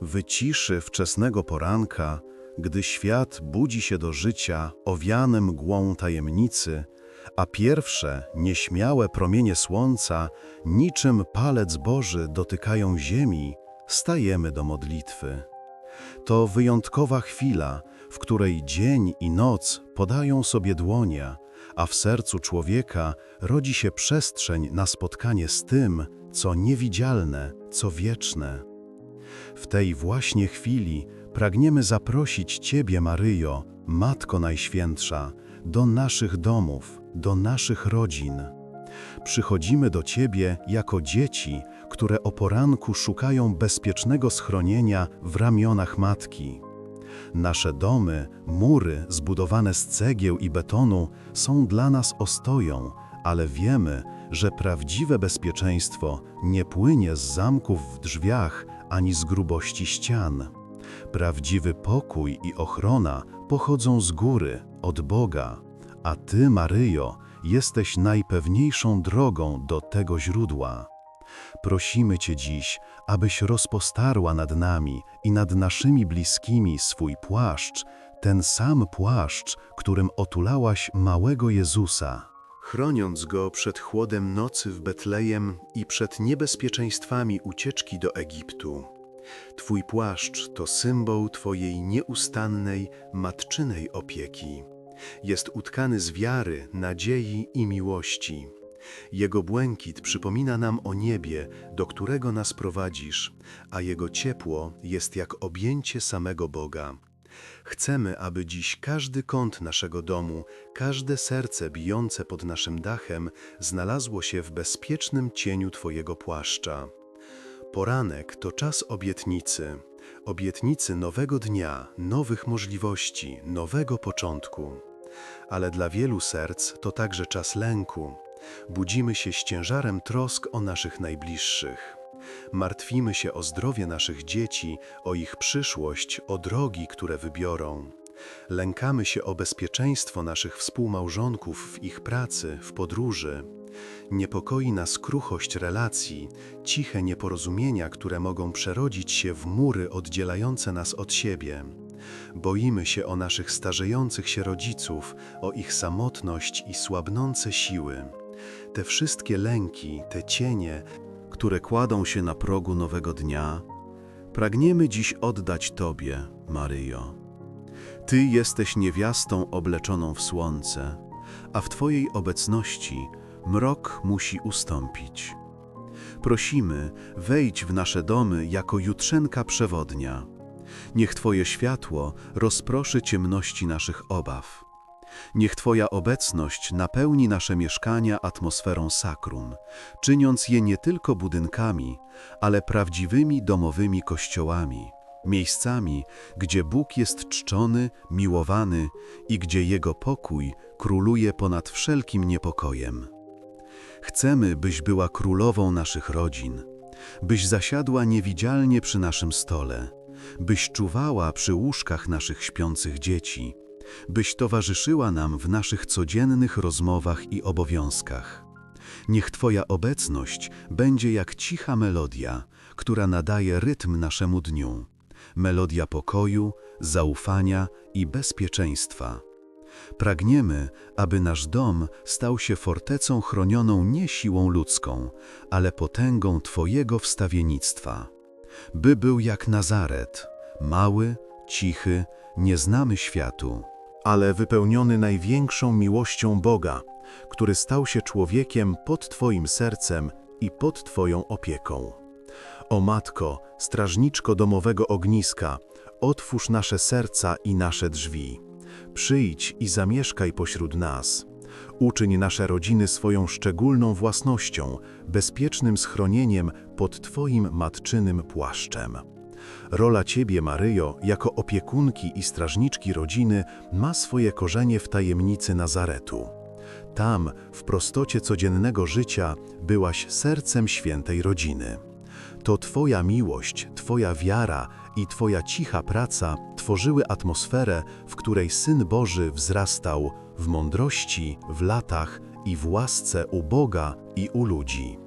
wyciszy wczesnego poranka, gdy świat budzi się do życia owiane mgłą tajemnicy, a pierwsze, nieśmiałe promienie słońca, niczym palec Boży dotykają ziemi, stajemy do modlitwy. To wyjątkowa chwila, w której dzień i noc podają sobie dłonia, a w sercu człowieka rodzi się przestrzeń na spotkanie z tym, co niewidzialne, co wieczne. W tej właśnie chwili pragniemy zaprosić Ciebie, Maryjo, Matko Najświętsza, do naszych domów, do naszych rodzin. Przychodzimy do Ciebie jako dzieci, które o poranku szukają bezpiecznego schronienia w ramionach Matki. Nasze domy, mury zbudowane z cegieł i betonu są dla nas ostoją, ale wiemy, że prawdziwe bezpieczeństwo nie płynie z zamków w drzwiach ani z grubości ścian. Prawdziwy pokój i ochrona pochodzą z góry, od Boga, a Ty, Maryjo, jesteś najpewniejszą drogą do tego źródła. Prosimy Cię dziś, abyś rozpostarła nad nami i nad naszymi bliskimi swój płaszcz, ten sam płaszcz, którym otulałaś małego Jezusa. Chroniąc go przed chłodem nocy w Betlejem i przed niebezpieczeństwami ucieczki do Egiptu. Twój płaszcz to symbol Twojej nieustannej, matczynej opieki. Jest utkany z wiary, nadziei i miłości. Jego błękit przypomina nam o niebie, do którego nas prowadzisz, a jego ciepło jest jak objęcie samego Boga. Chcemy, aby dziś każdy kąt naszego domu, każde serce bijące pod naszym dachem znalazło się w bezpiecznym cieniu Twojego płaszcza. Poranek to czas obietnicy, obietnicy nowego dnia, nowych możliwości, nowego początku. Ale dla wielu serc to także czas lęku. Budzimy się z ciężarem trosk o naszych najbliższych. Martwimy się o zdrowie naszych dzieci, o ich przyszłość, o drogi, które wybiorą. Lękamy się o bezpieczeństwo naszych współmałżonków w ich pracy, w podróży. Niepokoi nas kruchość relacji, ciche nieporozumienia, które mogą przerodzić się w mury oddzielające nas od siebie. Boimy się o naszych starzejących się rodziców, o ich samotność i słabnące siły. Te wszystkie lęki, te cienie, które kładą się na progu nowego dnia, pragniemy dziś oddać Tobie, Maryjo. Ty jesteś niewiastą obleczoną w słońce, a w Twojej obecności mrok musi ustąpić. Prosimy, wejdź w nasze domy jako jutrzenka przewodnia. Niech Twoje światło rozproszy ciemności naszych obaw. Niech Twoja obecność napełni nasze mieszkania atmosferą sakrum, czyniąc je nie tylko budynkami, ale prawdziwymi domowymi kościołami, miejscami, gdzie Bóg jest czczony, miłowany i gdzie Jego pokój króluje ponad wszelkim niepokojem. Chcemy, byś była królową naszych rodzin, byś zasiadła niewidzialnie przy naszym stole, byś czuwała przy łóżkach naszych śpiących dzieci, byś towarzyszyła nam w naszych codziennych rozmowach i obowiązkach. Niech Twoja obecność będzie jak cicha melodia, która nadaje rytm naszemu dniu. Melodia pokoju, zaufania i bezpieczeństwa. Pragniemy, aby nasz dom stał się fortecą chronioną nie siłą ludzką, ale potęgą Twojego wstawiennictwa. By był jak Nazaret, mały, cichy, nieznamy światu, ale wypełniony największą miłością Boga, który stał się człowiekiem pod Twoim sercem i pod Twoją opieką. O Matko, strażniczko domowego ogniska, otwórz nasze serca i nasze drzwi. Przyjdź i zamieszkaj pośród nas. Uczyń nasze rodziny swoją szczególną własnością, bezpiecznym schronieniem pod Twoim matczynym płaszczem. Rola Ciebie, Maryjo, jako opiekunki i strażniczki rodziny ma swoje korzenie w tajemnicy Nazaretu. Tam, w prostocie codziennego życia, byłaś sercem świętej rodziny. To Twoja miłość, Twoja wiara i Twoja cicha praca tworzyły atmosferę, w której Syn Boży wzrastał w mądrości, w latach i w łasce u Boga i u ludzi.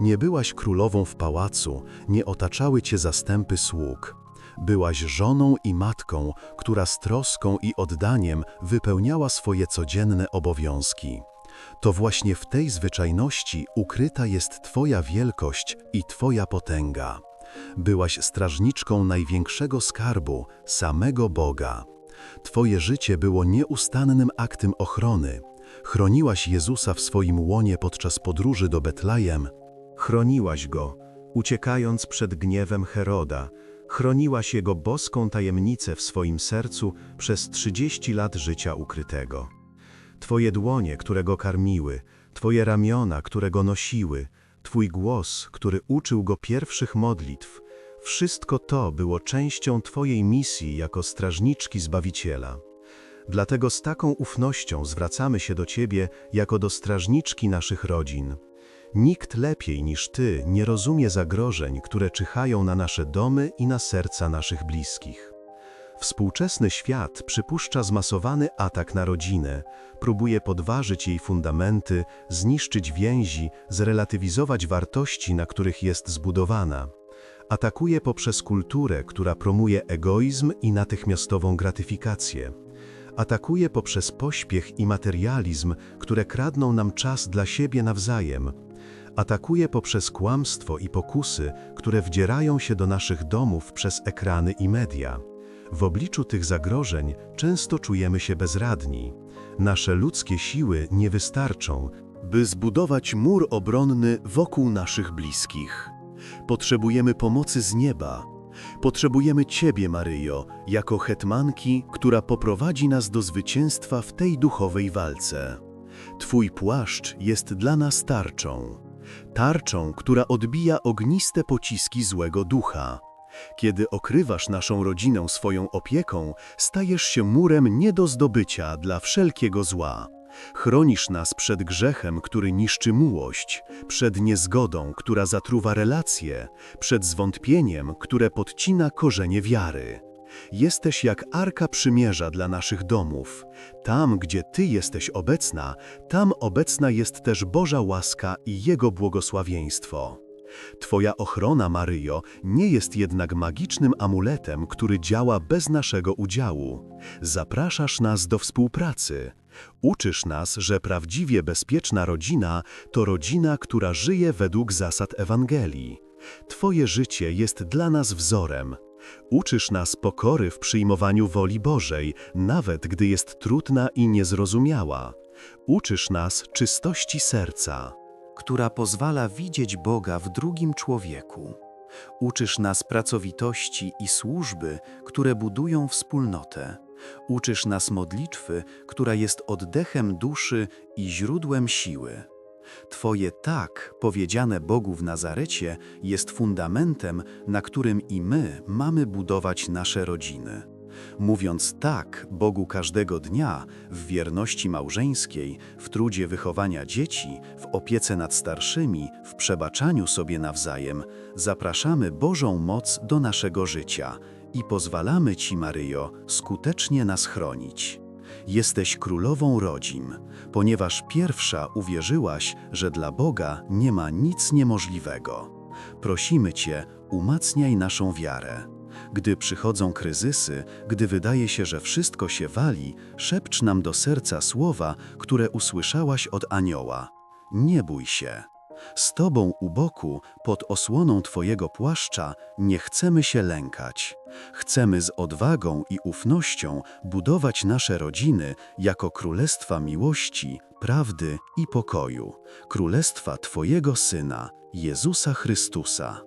Nie byłaś królową w pałacu, nie otaczały cię zastępy sług. Byłaś żoną i matką, która z troską i oddaniem wypełniała swoje codzienne obowiązki. To właśnie w tej zwyczajności ukryta jest Twoja wielkość i Twoja potęga. Byłaś strażniczką największego skarbu, samego Boga. Twoje życie było nieustannym aktem ochrony. Chroniłaś Jezusa w swoim łonie podczas podróży do Betlejem. Chroniłaś Go, uciekając przed gniewem Heroda. Chroniłaś Jego boską tajemnicę w swoim sercu przez 30 lat życia ukrytego. Twoje dłonie, które Go karmiły, Twoje ramiona, które Go nosiły, Twój głos, który uczył Go pierwszych modlitw, wszystko to było częścią Twojej misji jako strażniczki Zbawiciela. Dlatego z taką ufnością zwracamy się do Ciebie jako do strażniczki naszych rodzin. Nikt lepiej niż Ty nie rozumie zagrożeń, które czyhają na nasze domy i na serca naszych bliskich. Współczesny świat przypuszcza zmasowany atak na rodzinę, próbuje podważyć jej fundamenty, zniszczyć więzi, zrelatywizować wartości, na których jest zbudowana. Atakuje poprzez kulturę, która promuje egoizm i natychmiastową gratyfikację. Atakuje poprzez pośpiech i materializm, które kradną nam czas dla siebie nawzajem. Atakuje poprzez kłamstwo i pokusy, które wdzierają się do naszych domów przez ekrany i media. W obliczu tych zagrożeń często czujemy się bezradni. Nasze ludzkie siły nie wystarczą, by zbudować mur obronny wokół naszych bliskich. Potrzebujemy pomocy z nieba. Potrzebujemy Ciebie, Maryjo, jako hetmanki, która poprowadzi nas do zwycięstwa w tej duchowej walce. Twój płaszcz jest dla nas tarczą. Tarczą, która odbija ogniste pociski złego ducha. Kiedy okrywasz naszą rodzinę swoją opieką, stajesz się murem nie do zdobycia dla wszelkiego zła. Chronisz nas przed grzechem, który niszczy miłość, przed niezgodą, która zatruwa relacje, przed zwątpieniem, które podcina korzenie wiary. Jesteś jak arka przymierza dla naszych domów. Tam, gdzie Ty jesteś obecna, tam obecna jest też Boża łaska i Jego błogosławieństwo. Twoja ochrona, Maryjo, nie jest jednak magicznym amuletem, który działa bez naszego udziału. Zapraszasz nas do współpracy. Uczysz nas, że prawdziwie bezpieczna rodzina to rodzina, która żyje według zasad Ewangelii. Twoje życie jest dla nas wzorem. Uczysz nas pokory w przyjmowaniu woli Bożej, nawet gdy jest trudna i niezrozumiała. Uczysz nas czystości serca która pozwala widzieć Boga w drugim człowieku. Uczysz nas pracowitości i służby, które budują wspólnotę. Uczysz nas modlitwy, która jest oddechem duszy i źródłem siły. Twoje tak, powiedziane Bogu w Nazarecie, jest fundamentem, na którym i my mamy budować nasze rodziny. Mówiąc tak Bogu każdego dnia, w wierności małżeńskiej, w trudzie wychowania dzieci, w opiece nad starszymi, w przebaczaniu sobie nawzajem, zapraszamy Bożą moc do naszego życia i pozwalamy Ci, Maryjo, skutecznie nas chronić. Jesteś królową rodzin, ponieważ pierwsza uwierzyłaś, że dla Boga nie ma nic niemożliwego. Prosimy Cię, umacniaj naszą wiarę. Gdy przychodzą kryzysy, gdy wydaje się, że wszystko się wali, szepcz nam do serca słowa, które usłyszałaś od anioła. Nie bój się. Z Tobą u boku, pod osłoną Twojego płaszcza, nie chcemy się lękać. Chcemy z odwagą i ufnością budować nasze rodziny jako królestwa miłości, prawdy i pokoju, królestwa Twojego Syna, Jezusa Chrystusa.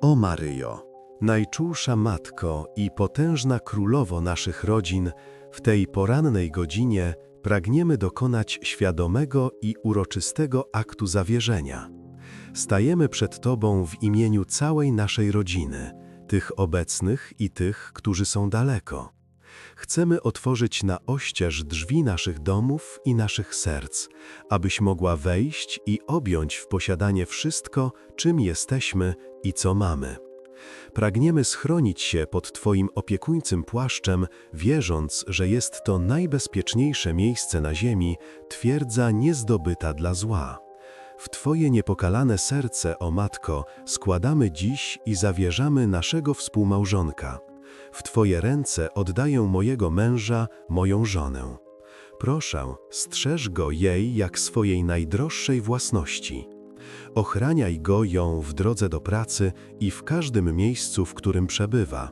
O Maryjo, Najczulsza Matko i potężna Królowo naszych rodzin, w tej porannej godzinie pragniemy dokonać świadomego i uroczystego aktu zawierzenia. Stajemy przed Tobą w imieniu całej naszej rodziny, tych obecnych i tych, którzy są daleko. Chcemy otworzyć na oścież drzwi naszych domów i naszych serc, abyś mogła wejść i objąć w posiadanie wszystko, czym jesteśmy i co mamy. Pragniemy schronić się pod Twoim opiekuńczym płaszczem, wierząc, że jest to najbezpieczniejsze miejsce na ziemi, twierdza niezdobyta dla zła. W Twoje niepokalane serce, o Matko, składamy dziś i zawierzamy naszego współmałżonka. W Twoje ręce oddaję mojego męża, moją żonę. Proszę, strzeż go jej jak swojej najdroższej własności. Ochraniaj go ją w drodze do pracy i w każdym miejscu, w którym przebywa.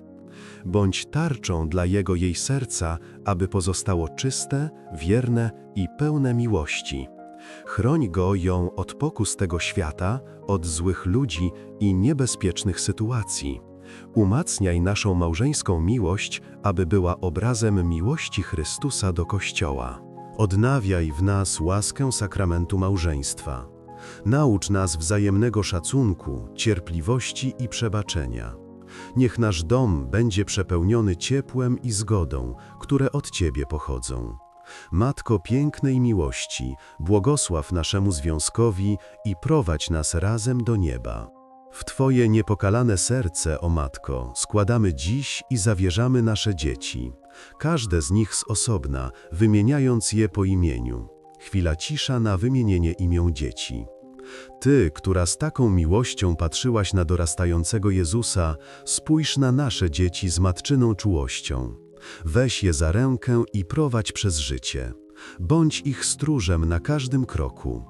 Bądź tarczą dla jego jej serca, aby pozostało czyste, wierne i pełne miłości. Chroń go ją od pokus tego świata, od złych ludzi i niebezpiecznych sytuacji. Umacniaj naszą małżeńską miłość, aby była obrazem miłości Chrystusa do Kościoła. Odnawiaj w nas łaskę sakramentu małżeństwa. Naucz nas wzajemnego szacunku, cierpliwości i przebaczenia. Niech nasz dom będzie przepełniony ciepłem i zgodą, które od Ciebie pochodzą. Matko pięknej miłości, błogosław naszemu związkowi i prowadź nas razem do nieba. W Twoje niepokalane serce, o Matko, składamy dziś i zawierzamy nasze dzieci, każde z nich z osobna, wymieniając je po imieniu. Chwila cisza na wymienienie imion dzieci. Ty, która z taką miłością patrzyłaś na dorastającego Jezusa, spójrz na nasze dzieci z matczyną czułością. Weź je za rękę i prowadź przez życie. Bądź ich stróżem na każdym kroku.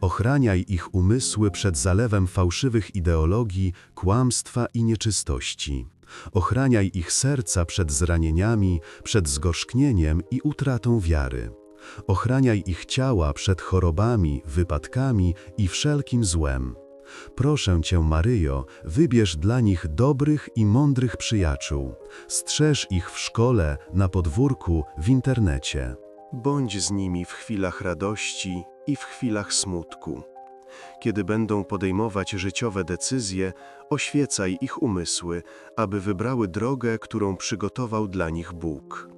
Ochraniaj ich umysły przed zalewem fałszywych ideologii, kłamstwa i nieczystości. Ochraniaj ich serca przed zranieniami, przed zgorzknieniem i utratą wiary. Ochraniaj ich ciała przed chorobami, wypadkami i wszelkim złem. Proszę Cię, Maryjo, wybierz dla nich dobrych i mądrych przyjaciół. Strzeż ich w szkole, na podwórku, w internecie. Bądź z nimi w chwilach radości i w chwilach smutku. Kiedy będą podejmować życiowe decyzje, oświecaj ich umysły, aby wybrały drogę, którą przygotował dla nich Bóg.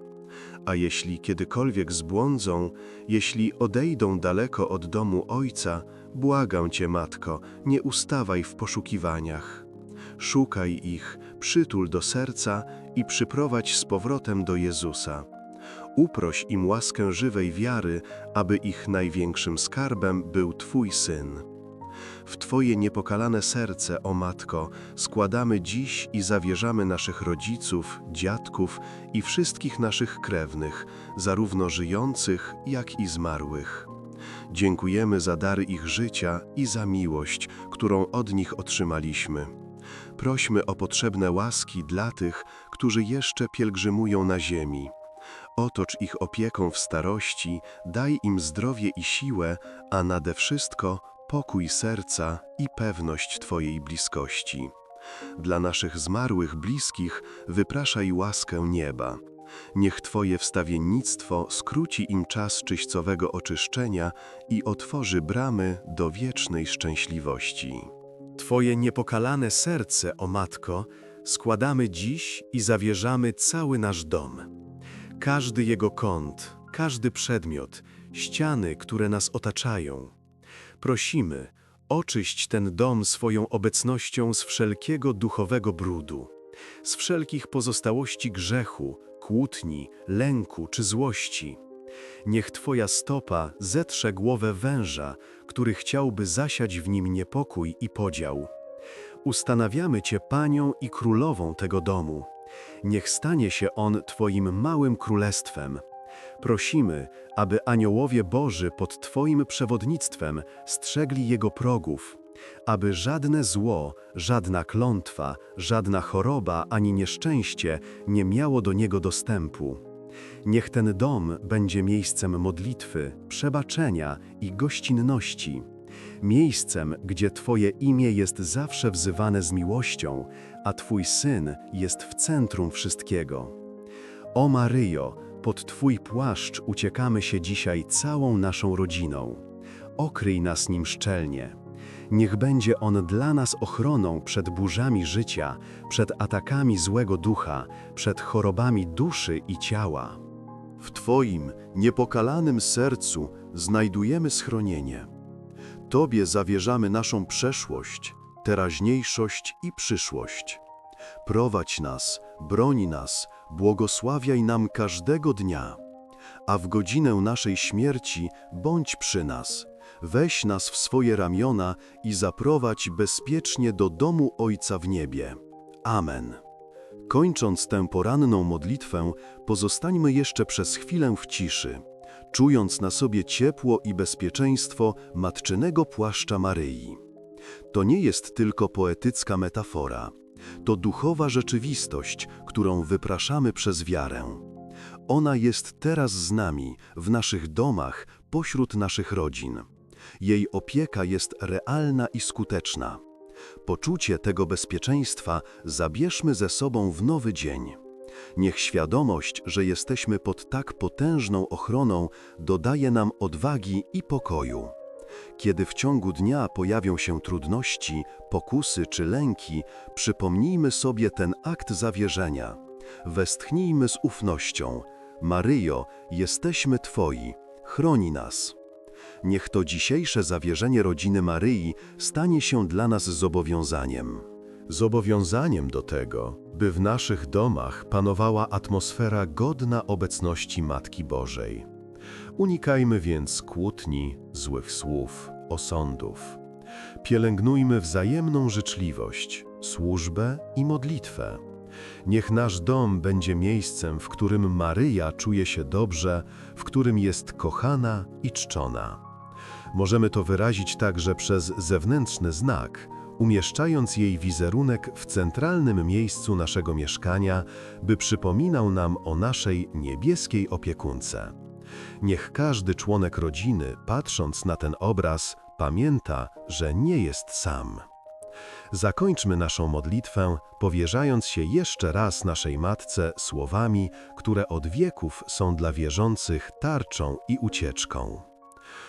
A jeśli kiedykolwiek zbłądzą, jeśli odejdą daleko od domu Ojca, błagam Cię, Matko, nie ustawaj w poszukiwaniach. Szukaj ich, przytul do serca i przyprowadź z powrotem do Jezusa. Uproś im łaskę żywej wiary, aby ich największym skarbem był Twój Syn. W Twoje niepokalane serce, o Matko, składamy dziś i zawierzamy naszych rodziców, dziadków i wszystkich naszych krewnych, zarówno żyjących, jak i zmarłych. Dziękujemy za dary ich życia i za miłość, którą od nich otrzymaliśmy. Prośmy o potrzebne łaski dla tych, którzy jeszcze pielgrzymują na ziemi. Otocz ich opieką w starości, daj im zdrowie i siłę, a nade wszystko pokój serca i pewność Twojej bliskości. Dla naszych zmarłych bliskich wypraszaj łaskę nieba. Niech Twoje wstawiennictwo skróci im czas czyścowego oczyszczenia i otworzy bramy do wiecznej szczęśliwości. Twoje niepokalane serce, o Matko, składamy dziś i zawierzamy cały nasz dom. Każdy jego kąt, każdy przedmiot, ściany, które nas otaczają. Prosimy, oczyść ten dom swoją obecnością z wszelkiego duchowego brudu, z wszelkich pozostałości grzechu, kłótni, lęku czy złości. Niech Twoja stopa zetrze głowę węża, który chciałby zasiać w nim niepokój i podział. Ustanawiamy Cię Panią i Królową tego domu. Niech stanie się on Twoim małym królestwem. Prosimy, aby aniołowie Boży pod Twoim przewodnictwem strzegli jego progów, aby żadne zło, żadna klątwa, żadna choroba ani nieszczęście nie miało do niego dostępu. Niech ten dom będzie miejscem modlitwy, przebaczenia i gościnności. Miejscem, gdzie Twoje imię jest zawsze wzywane z miłością, a Twój Syn jest w centrum wszystkiego. O Maryjo, pod Twój płaszcz uciekamy się dzisiaj całą naszą rodziną. Okryj nas nim szczelnie. Niech będzie on dla nas ochroną przed burzami życia, przed atakami złego ducha, przed chorobami duszy i ciała. W Twoim niepokalanym sercu znajdujemy schronienie. Tobie zawierzamy naszą przeszłość, teraźniejszość i przyszłość. Prowadź nas, broni nas, błogosławiaj nam każdego dnia. A w godzinę naszej śmierci bądź przy nas. weź nas w swoje ramiona i zaprowadź bezpiecznie do domu Ojca w niebie. Amen. Kończąc tę poranną modlitwę, pozostańmy jeszcze przez chwilę w ciszy, czując na sobie ciepło i bezpieczeństwo matczynego płaszcza Maryi. To nie jest tylko poetycka metafora, to duchowa rzeczywistość, którą wypraszamy przez wiarę. Ona jest teraz z nami, w naszych domach, pośród naszych rodzin. Jej opieka jest realna i skuteczna. Poczucie tego bezpieczeństwa zabierzmy ze sobą w nowy dzień. Niech świadomość, że jesteśmy pod tak potężną ochroną, dodaje nam odwagi i pokoju. Kiedy w ciągu dnia pojawią się trudności, pokusy czy lęki, przypomnijmy sobie ten akt zawierzenia. Westchnijmy z ufnością. Maryjo, jesteśmy Twoi, chroni nas. Niech to dzisiejsze zawierzenie rodziny Maryi stanie się dla nas zobowiązaniem. Zobowiązaniem do tego, by w naszych domach panowała atmosfera godna obecności Matki Bożej. Unikajmy więc kłótni, złych słów, osądów. Pielęgnujmy wzajemną życzliwość, służbę i modlitwę. Niech nasz dom będzie miejscem, w którym Maryja czuje się dobrze, w którym jest kochana i czczona. Możemy to wyrazić także przez zewnętrzny znak, umieszczając jej wizerunek w centralnym miejscu naszego mieszkania, by przypominał nam o naszej niebieskiej opiekunce. Niech każdy członek rodziny, patrząc na ten obraz, pamięta, że nie jest sam. Zakończmy naszą modlitwę, powierzając się jeszcze raz naszej Matce słowami, które od wieków są dla wierzących tarczą i ucieczką.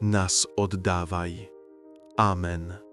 nas oddawaj. Amen.